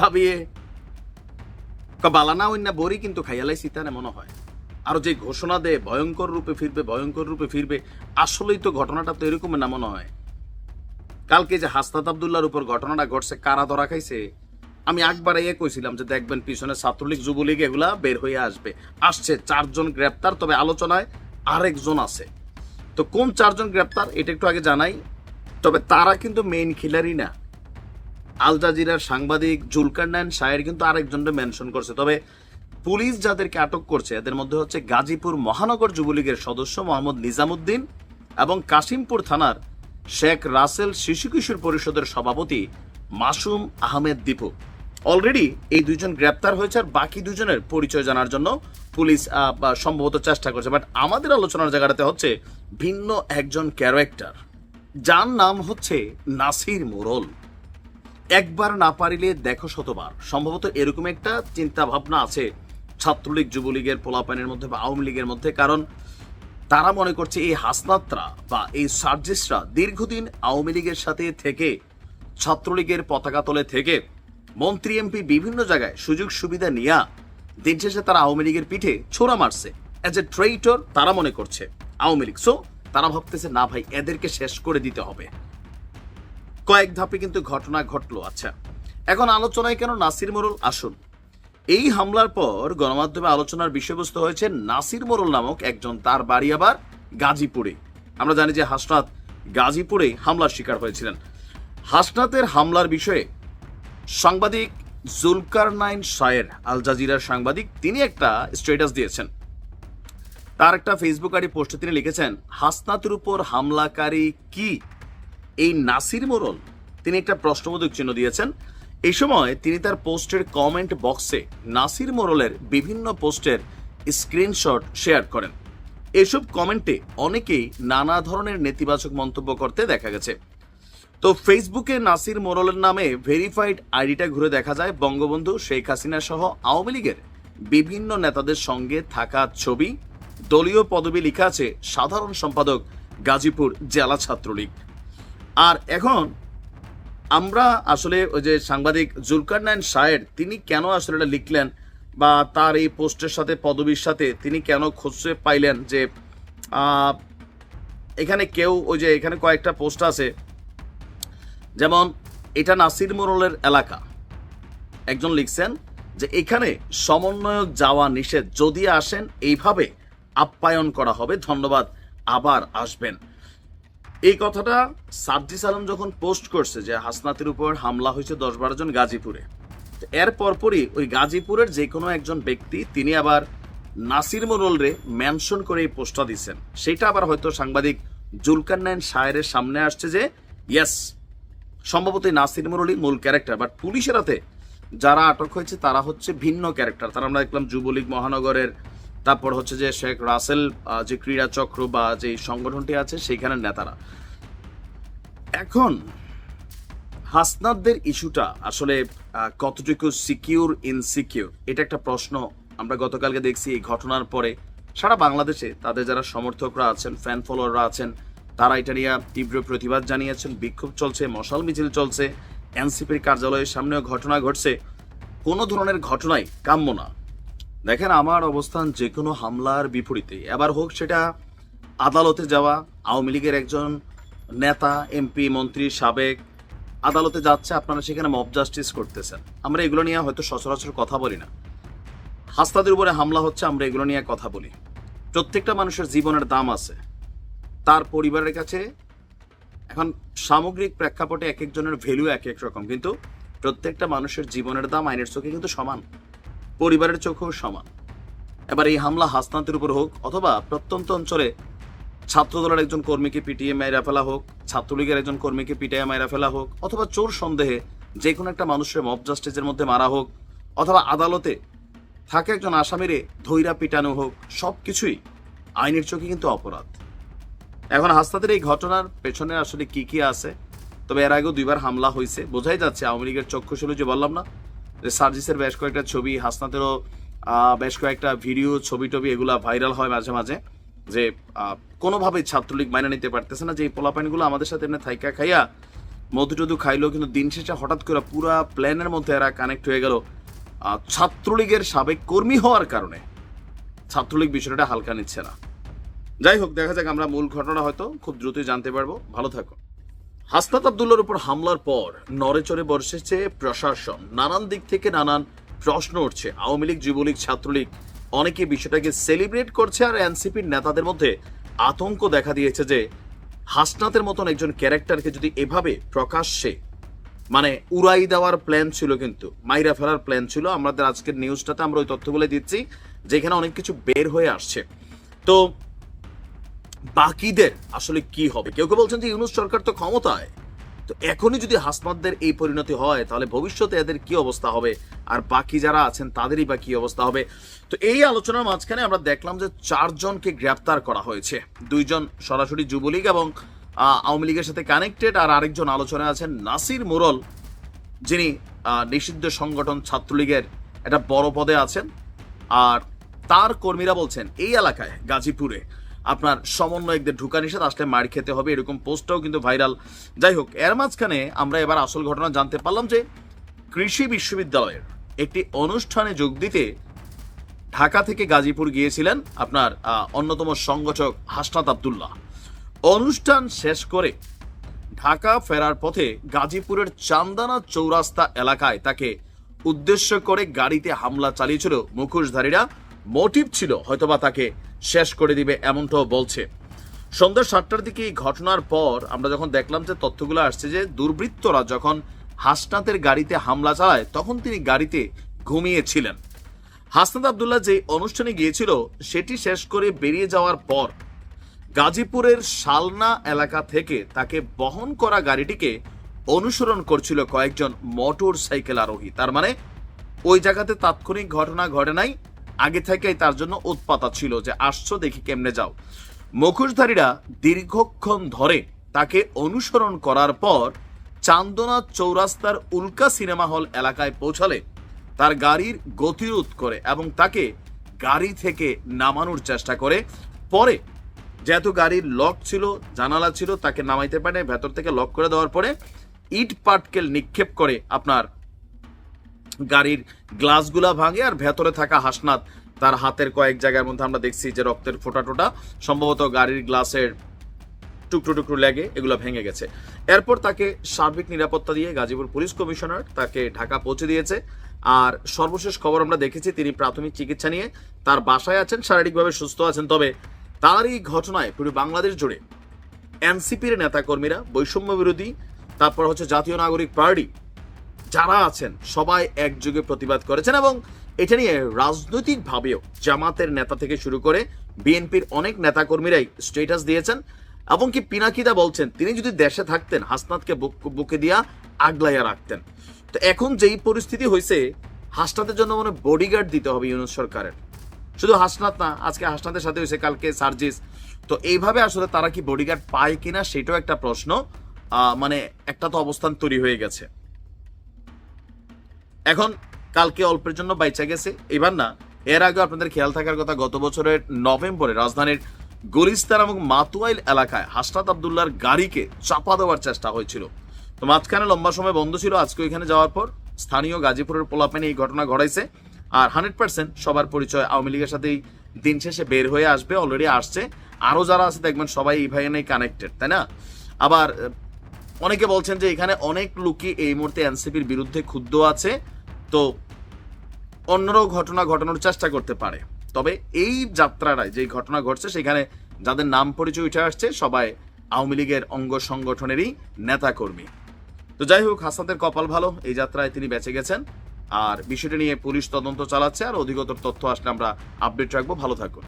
ভাবিয়ে বালানা অন্য বড়ি কিন্তু খাইয়ালাই সীতানে মনে হয়। আরও যে ঘোষণা দেয় ভয়ঙ্কর রূপে ফিরবে, ভয়ঙ্কর রূপে ফিরবে, আসলেই তো ঘটনাটা তো এরকম না মনে হয়। কালকে যে হাস্তাত আবদুল্লার উপর ঘটনাটা ঘটছে, কারা ধরা খাইছে? আমি একবার এ কইছিলাম যে দেখবেন পিছনে ছাত্রলীগ, যুবলীগ এগুলা বের হয়ে আসবে। আসছে চারজন গ্রেপ্তার, তবে আলোচনায় আরেকজন আছে। তো কোন চারজন গ্রেপ্তার, এটা একটু আগে জানাই। তবে তারা কিন্তু মেইন খিলারই না। আল জাজিরার সাংবাদিক জুলকার নাইন শায়ের কিন্তু আরেকজনকে মেনশন করছে। তবে পুলিশ যাদেরকে আটক করছে, এদের মধ্যে হচ্ছে গাজীপুর মহানগর যুবলীগের সদস্য মোহাম্মদ নিজামুদ্দিন এবং কাশিমপুর থানার শেখ রাসেল শিশু কিশোর পরিষদের সভাপতি মাসুম আহমেদ দীপু। অলরেডি এই দুজন গ্রেপ্তার হয়েছে আর বাকি দুজনের পরিচয় জানার জন্য পুলিশ সম্ভবত চেষ্টা করছে। বাট আমাদের আলোচনার জায়গাটাতে হচ্ছে ভিন্ন একজন ক্যারেক্টার যার নাম হচ্ছে নাসির মোরল। একবার না পারিলে দেখো শতবার। সম্ভবত এরকম একটা চিন্তা ভাবনা আছে ছাত্রলীগ, যুবলীগের পোলাপানের মধ্যে বা আওয়ামী লীগের মধ্যে, কারণ তারা মনে করছে এই হাসনাতরা বা এই সার্জিসরা দীর্ঘদিন আওয়ামী লীগের সাথে থেকে, ছাত্রলীগের পতাকা তলে থেকে, মন্ত্রী, এমপি বিভিন্ন জায়গায় সুযোগ সুবিধা নিয়া দিন শেষে তারা আওয়ামী লীগের পিঠে ছোড়া মারছে। অ্যাজ এ ট্রেইটর তারা মনে করছে আওয়ামী লীগ। সো তারা ভাবতেছে, না ভাই, এদেরকে শেষ করে দিতে হবে। কয়েক ধাপে কিন্তু ঘটনা ঘটলো। আচ্ছা এখন আলোচনায় কেন নাসির মোরল আসুন? এই হামলার পর গণমাধ্যমে আলোচনার বিষয়বস্তু হয়েছে নাসির মোরল নামক একজন, তার বাড়ি আবার গাজীপুরে। আমরা জানি যে হাসনাত গাজীপুরে হামলার শিকার হয়েছিলেন। হাসনাতের হামলার বিষয়ে সাংবাদিক জুলকার নাইন শায়ের আল জাজিরার সাংবাদিক, তিনি একটা স্ট্যাটাস দিয়েছেন। তার একটা ফেসবুক আইডি পোস্টে তিনি লিখেছেন, হাসনাতের উপর হামলাকারী কি? এই নাসির মোরল, তিনি একটা প্রশ্নবোধক চিহ্ন দিয়েছেন। এই সময় তিনি তার পোস্টের কমেন্ট বক্সে নাসির মোরলের বিভিন্ন পোস্টের স্ক্রিনশট শেয়ার করেন। এসব কমেন্টে অনেকেই নানা ধরনের নেতিবাচক মন্তব্য করতে দেখা গেছে। তো ফেসবুকে নাসির মোরলের নামে ভেরিফাইড আইডিটা ঘুরে দেখা যায় বঙ্গবন্ধু শেখ হাসিনা সহ আওয়ামী লীগের বিভিন্ন নেতাদের সঙ্গে থাকা ছবি। দলীয় পদবি লেখা আছে সাধারণ সম্পাদক গাজীপুর জেলা ছাত্রলীগ। আর এখন আমরা আসলে ওই যে সাংবাদিক জুলকার নাইন শায়ের তিনি কেন আসলে এটা লিখলেন বা তার এই পোস্টের সাথে, পদবীর সাথে তিনি কেন খুঁজে পাইলেন যে এখানে কেউ ওই যে এখানে কয়েকটা পোস্ট আছে। যেমন, এটা নাসির মোরলের এলাকা। একজন লিখছেন যে, এখানে সমন্বয়ক যাওয়া নিষেধ। যদি আসেন, এইভাবে আপ্যায়ন করা হবে। ধন্যবাদ। আবার আসবেন। এই কথাটা সার্জিস আলম যখন পোস্ট করছে যে হাসনাতের উপর হামলা হয়েছে দশ বারো জন গাজীপুরে এর পরপরই ওই গাজীপুরের যে কোনো একজন ব্যক্তি তিনি আবার নাসির মোরলরে মেনশন করে এই পোস্টটা দিচ্ছেন। সেটা আবার হয়তো সাংবাদিক জুলকার নাইন শায়ের সামনে আসছে যে ইয়েস সম্ভবত নাসির মোরলই মূল ক্যারেক্টার বাট পুলিশের হাতে যারা আটক হয়েছে তারা হচ্ছে ভিন্ন ক্যারেক্টার তারা আমরা দেখলাম যুবলীগ মহানগরের তারপর হচ্ছে যে শেখ রাসেল যে ক্রীড়া চক্র বা যে সংগঠনটি আছে সেইখানের নেতারা। এখন হাসনাদদের ইস্যুটা আসলে কতটুকু সিকিউর ইনসিকিউর এটা একটা প্রশ্ন আমরা গতকালকে দেখছি এই ঘটনার পরে। সারা বাংলাদেশে তাদের যারা সমর্থকরা আছেন ফ্যান ফলোয়াররা আছেন, তারা এটা নিয়ে তীব্র প্রতিবাদ জানিয়েছেন। বিক্ষোভ চলছে, মশাল মিছিল চলছে, এনসিপির কার্যালয়ের সামনেও ঘটনা ঘটছে। কোনো ধরনের ঘটনাই কাম্য না। দেখেন আমার অবস্থান যে কোনো হামলার বিপরীতে। এবার হোক সেটা আদালতে যাওয়া, আওয়ামী লীগের একজন নেতা, এমপি, মন্ত্রী, সাবেক, আদালতে যাচ্ছে, আপনারা সেখানে মব জাস্টিস করতেছেন। আমরা এগুলো নিয়ে হয়তো সচরাচর কথা বলি না। হাস্তাদের উপরে হামলা হচ্ছে, আমরা এগুলো নিয়ে কথা বলি। প্রত্যেকটা মানুষের জীবনের দাম আছে। তার পরিবারের কাছে এখন সামগ্রিক প্রেক্ষাপটে এক একজনের ভ্যালু এক এক রকম। কিন্তু প্রত্যেকটা মানুষের জীবনের দাম আইনের চোখে কিন্তু সমান। পরিবারের চোখেও সমান। এবার এই হামলা হাসনাতের উপর হোক অথবা প্রত্যন্ত অঞ্চলে ছাত্রদলের একজন কর্মীকে পিটিয়ে মেয়েরা ফেলা হোক, ছাত্রলীগের একজন কর্মীকে পিটিয়ে মেয়েরা ফেলা হোক, অথবা চোর সন্দেহে যে কোনো একটা মানুষের মব জাস্টিসের মধ্যে মারা হোক, অথবা আদালতে থাকে একজন আসামিরে ধৈরা পিটানো হোক সব কিছুই আইনের চোখে কিন্তু অপরাধ। এখন হাসনাতের এই ঘটনার পেছনে আসলে কি কি আছে? তবে এর আগেও দুইবার হামলা হয়েছে বোঝাই যাচ্ছে আওয়ামী লীগের চক্ষুশূল যে বললাম না যে সার্জিসের বেশ কয়েকটা ছবি, হাসনাতেরও বেশ কয়েকটা ভিডিও, ছবি টবি এগুলা ভাইরাল হয় মাঝে মাঝে। যে কোনোভাবেই ছাত্রলীগ মাইনে নিতে পারতেছে না, যে এই পোলাপাইনগুলো আমাদের সাথে এমনি থাইকা খাইয়া মধু টধু খাইলো কিন্তু দিন শেষে হঠাৎ করে পুরা প্ল্যানের মধ্যে এরা কানেক্ট হয়ে গেল ছাত্রলীগের সাবেক কর্মী হওয়ার কারণে। ছাত্রলীগ বিষয়টা হালকা নিচ্ছে না। যাই হোক, দেখা যাক আমরা মূল ঘটনা হয়তো খুব দ্রুতই জানতে পারব। ভালো থাকো। হাসনাত আবদুল্লার উপর হামলার পর নড়েচড়ে বসেছে প্রশাসন। নানান দিক থেকে নানান প্রশ্ন উঠছে। আওয়ামী লীগ, যুবলীগ, ছাত্রলীগ, অনেকে বিষয়টাকে সেলিব্রেট করছে আর এনসিপির নেতাদের মধ্যে আতঙ্ক দেখা দিয়েছে যে হাসনাতের মতন একজন ক্যারেক্টারকে যদি এভাবে প্রকাশ্যে মানে উড়াই দেওয়ার প্ল্যান ছিল কিন্তু, মাইরা ফেলার প্ল্যান ছিল, আমাদের আজকের নিউজটাতে আমরা ওই তথ্যগুলো দিচ্ছি, যেখানে অনেক কিছু বের হয়ে আসছে। তো বাকিদের আসলে কি হবে? কেউ কেউ বলছেন যে ইউনুস সরকার তো ক্ষমতায়। তো এখনই যদি হাসমাতদের এই পরিণতি হয়, তাহলে ভবিষ্যতে এদের কি অবস্থা হবে? আর বাকি যারা আছেন, তাদেরই বা কি অবস্থা হবে? তো এই আলোচনার মাঝখানে আমরা দেখলাম যে চারজনকে গ্রেপ্তার করা হয়েছে। দুইজন সরাসরি যুবলীগ এবং আওয়ামী লীগের সাথে কানেক্টেড আর আরেকজন আলোচনায় আছেন নাসির মোরল, যিনি নিষিদ্ধ সংগঠন ছাত্রলীগের একটা বড় পদে আছেন। আর তার কর্মীরা বলছেন, এই এলাকায়, গাজীপুরে আপনার সমন্বয়কদের ঢুকা নিষেধ, আসলে মার খেতে হবে এরকম পোস্টটাও কিন্তু ভাইরাল। যাই হোক, এর মাঝখানে আমরা এবার আসল ঘটনা জানতে পারলাম যে কৃষি বিশ্ববিদ্যালয়ের একটি অনুষ্ঠানে যোগ দিতে ঢাকা থেকে গাজীপুর গিয়েছিলেন আপনার অন্যতম সংগঠক হাসনাত আবদুল্লাহ। অনুষ্ঠান শেষ করে ঢাকা ফেরার পথে গাজীপুরের চান্দানা চৌরাস্তা এলাকায় তাকে উদ্দেশ্য করে গাড়িতে হামলা চালিয়েছিল মুখোশধারীরা। মোটিভ ছিল হয়তোবা তাকে শেষ করে দিবে এমনটাও বলছে। সন্ধ্যা সাতটার দিকে এই ঘটনার পর আমরা যখন দেখলাম যে তথ্যগুলো আসছে যে দুর্বৃত্তরা যখন হাসনাতের গাড়িতে হামলা চালায়, তখন তিনি গাড়িতে ঘুমিয়েছিলেন হাসনাত আবদুল্লাহ যে অনুষ্ঠানে গিয়েছিল, সেটি শেষ করে বেরিয়ে যাওয়ার পর গাজীপুরের শালনা এলাকা থেকে তাকে বহন করা গাড়িটিকে অনুসরণ করছিল কয়েকজন মোটর সাইকেল আরোহী। তার মানে ওই জায়গাতে তাৎক্ষণিক ঘটনা ঘটে নাই আগে থেকেই তার জন্য উৎপাতা ছিল যে, আসছো, দেখি কেমনে যাও। মুখোশধারীরা দীর্ঘক্ষণ ধরে তাকে অনুসরণ করার পর চান্দনা চৌরাস্তার উল্কা সিনেমা হল এলাকায় পৌঁছালে তার গাড়ির গতিরোধ করে এবং তাকে গাড়ি থেকে নামানোর চেষ্টা করে। পরে যেহেতু গাড়ির লক ছিল, জানালা ছিল, তাকে নামাইতে পারে ভেতর থেকে লক করে দেওয়ার পরে ইট পাটকেল নিক্ষেপ করে আপনার গাড়ির গ্লাসগুলা ভাঙে আর ভেতরে থাকা হাসনাত তার হাতের কয়েক জায়গার মধ্যে আমরা দেখছি যে রক্তের ফোঁটা টোটা, সম্ভবত গাড়ির গ্লাসের টুকরো টুকরো লেগে এগুলো ভেঙে গেছে। এরপর তাকে সার্বিক নিরাপত্তা দিয়ে গাজীপুর পুলিশ কমিশনার তাকে ঢাকা পৌঁছে দিয়েছে। আর সর্বশেষ খবর আমরা দেখেছি, তিনি প্রাথমিক চিকিৎসা নিয়ে তার বাসায় আছেন, শারীরিকভাবে সুস্থ আছেন, তবে তার এই ঘটনায় পুরো বাংলাদেশ জুড়ে এনসিপির নেতাকর্মীরা বৈষম্য বিরোধী, তারপর হচ্ছে জাতীয় নাগরিক পার্টি যারা আছেন, সবাই একযোগে প্রতিবাদ করেছেন এবং এটা নিয়ে রাজনৈতিকভাবেও জামাতের নেতা থেকে শুরু করে বিএনপির অনেক নেতাকর্মীরাই স্টেটাস দিয়েছেন এবং কি পিনাকিদা বলছেন, তিনি যদি দেশে থাকতেন, হাসনাতকে বুক- দিয়া আগলাইয়া রাখতেন। তো এখন যেই পরিস্থিতি হয়েছে হাসনাতের জন্য মনে বডিগার্ড দিতে হবে ইউনুস সরকারের। শুধু হাসনাত না, আজকে হাসনাতের সাথে হয়েছে কালকে সার্জিস। তো এইভাবে আসলে তারা কি বডিগার্ড পায় কিনা, সেটাও একটা প্রশ্ন। মানে একটা তো অবস্থান তৈরি হয়ে গেছে। এখন কালকে অল্পের জন্য বাইচা গেছে। এবার না, এর আগে আপনাদের খেয়াল থাকার কথা, গত বছরের নভেম্বরে রাজধানীর গুলিস্তান এবং মাতুয়াইল এলাকায় হাসরাত আবদুল্লাহর গাড়িকে চাপা দেওয়ার চেষ্টা হয়েছিল। তো মাঝখানে লম্বা সময় বন্ধ ছিল আজকে ওইখানে যাওয়ার পর স্থানীয় গাজীপুরের পোলাপেনে এই ঘটনা ঘটাইছে। আর হান্ড্রেড পার্সেন্ট সবার পরিচয় আওয়ামী লীগের সাথেই দিন শেষে বের হয়ে আসবে অলরেডি আসছে। আরও যারা আছে, দেখবেন সবাই এই ভাইয়ানেই কানেক্টেড তাই না? আবার, অনেকে বলছেন যে এখানে অনেক লোকই এই মুহূর্তে এনসিপির বিরুদ্ধে ক্ষুব্ধ আছে। তো অন্যরাও ঘটনা ঘটানোর চেষ্টা করতে পারে। তবে এই যাত্রাটায় যে ঘটনা ঘটছে, সেখানে যাদের নাম পরিচয় উঠে আসছে, সবাই আওয়ামী লীগের অঙ্গ সংগঠনেরই নেতাকর্মী। তো যাই হোক হাসানের কপাল ভালো, এই যাত্রায় তিনি বেঁচে গেছেন। আর বিষয়টি নিয়ে পুলিশ তদন্ত চালাচ্ছে, আর অধিকতর তথ্য আসলে আমরা আপডেট রাখব। ভালো থাকুন।